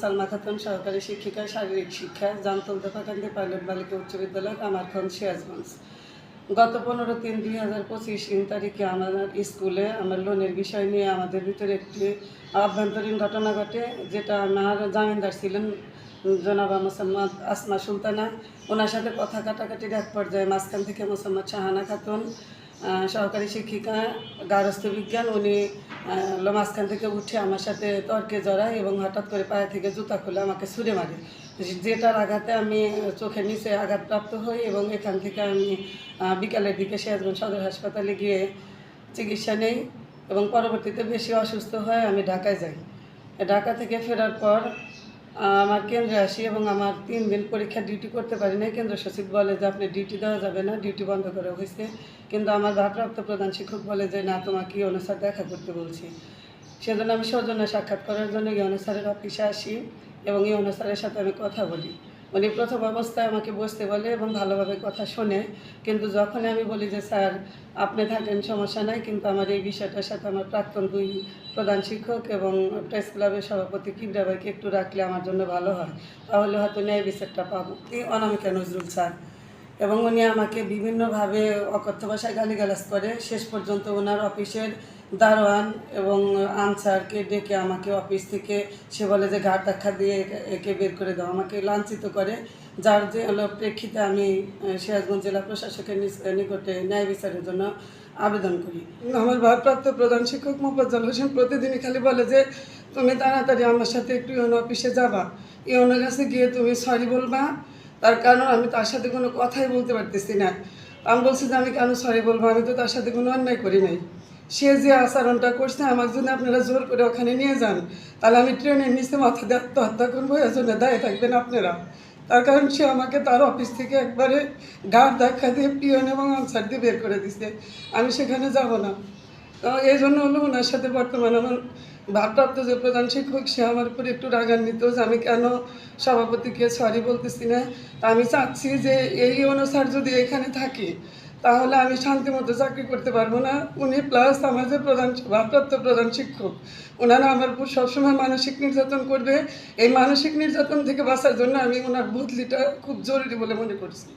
সালমা খাতুন, সহকারী শিক্ষিকা, শারীরিক শিক্ষা জামতলতে ফাঁকান্দি পাইলট বালিকা উচ্চ বিদ্যালয় কামারখন্দ সিরাজগঞ্জ। গত পনেরো তিন দুই হাজার পঁচিশ তিন তারিখে আমার স্কুলে আমার লোনের বিষয় নিয়ে আমাদের ভিতরে একটি আভ্যন্তরীণ ঘটনা ঘটে, যেটা আমার জামিনদার ছিলেন জনাবা মোসাম্মদ আসমা সুলতানা। ওনার সাথে কথা কাটাকাটির এক পর্যায়ে মাঝখান থেকে মোসাম্মদ শাহানা খাতুন সহকারী শিক্ষিকা, গার্হস্থ্য বিজ্ঞান, উনি মাঝখান থেকে উঠে আমার সাথে তর্কে জড়ায় এবং হঠাৎ করে পায়ে থেকে জুতা খুলে আমাকে ছুঁড়ে মারে। যেটার আঘাতে আমি চোখের নিচে আঘাতপ্রাপ্ত হই এবং এখান থেকে আমি বিকালের দিকে সিরাজগঞ্জ সদর হাসপাতালে গিয়ে চিকিৎসা নেই এবং পরবর্তীতে বেশি অসুস্থ হয়ে আমি ঢাকায় যাই। ঢাকা থেকে ফেরার পর আমার কেন্দ্রে আসি এবং আমার তিন দিন পরীক্ষা ডিউটি করতে পারি না কেন্দ্র সচিব বলে যে আপনি ডিউটি দেওয়া যাবে না ডিউটি বন্ধ করা হয়েছে। কিন্তু আমার ভারপ্রাপ্ত প্রধান শিক্ষক বলে যে, না, তোমাকে অনুসার দেখা করতে বলছি। সেজন্য আমি সৌজন্য সাক্ষাৎ করার জন্য এই অনুসারের অফিসে আসি এবং এই অনুসারের সাথে আমি কথা বলি। উনি প্রথম অবস্থায় আমাকে বসতে বলে এবং ভালোভাবে কথা শোনে। কিন্তু যখন আমি বলি যে, স্যার, আপনি থাকেন, সমস্যা নাই, কিন্তু আমার এই বিষয়টার সাথে আমার প্রাক্তন দুই প্রধান শিক্ষক এবং প্রেস ক্লাবের সভাপতি কিবরা একটু রাখলে আমার জন্য ভালো হয়। তাহলে হয়তো ন্যায় বিচারটা পাবো। এই অনামিকা নজরুল, স্যার। এবং উনি আমাকে বিভিন্নভাবে অকথ্য ভাষায় গালিগালাজ করে। শেষ পর্যন্ত ওনার অফিসের দারোয়ান এবং আনসারকে ডেকে আমাকে অফিস থেকে, সে বলে যে ঘাট ধাক্কা দিয়ে একে- বের করে দাও। আমাকে লাঞ্ছিত করে। যার যে হলো প্রেক্ষিতে আমি সিরাজগঞ্জ জেলা প্রশাসকের নিকটে ন্যায় বিচারের জন্য আবেদন করি। আমার ভারপ্রাপ্ত প্রধান শিক্ষক মোফাজ্জল হোসেন প্রতিদিনই খালি বলে যে, তুমি তাড়াতাড়ি আমার সাথে একটু ইউনো অফিসে যাবা। ইউনোর কাছে গিয়ে তুমি সরি বলবা। তার কারণ আমি তার সাথে কোনো কথাই বলতে পারতেছি না। আমি বলছি যে, আমি কেন সরি বলব? আমি তো তার সাথে কোনো অন্যায় করি নাই। সে যে আচরণটা করছে, আমার জন্য আপনারা জোর করে ওখানে নিয়ে যান। তাহলে আমি ট্রেনের নিচে মাথা দিয়ে আত্মহত্যা করব এর জন্য দায়ী থাকবেন আপনারা। তার কারণ সে আমাকে তার অফিস থেকে একবারে গাঢ় ধাক্কা দিয়ে পিয়ন এবং আনসার দিয়ে বের করে দিছে। আমি সেখানে যাব না। এই জন্য হলো ওনার সাথে বর্তমানে আমার ভারপ্রাপ্ত যে প্রধান শিক্ষক, সে আমার উপর একটু রাগান্বিত যে আমি কেন সভাপতিকে সরি বলতেছি না। তা আমি চাচ্ছি যে এই অনুসার যদি এখানে থাকি, তাহলে আমি শান্তি মতো চাকরি করতে পারব না। উনি প্লাস আমার যে প্রধান, ভারপ্রাপ্ত প্রধান শিক্ষক, ওনারা আমার উপর সবসময় মানসিক নির্যাতন করবে। এই মানসিক নির্যাতন থেকে বাঁচার জন্য আমি ওনার বদলিটা খুব জরুরি বলে মনে করছি।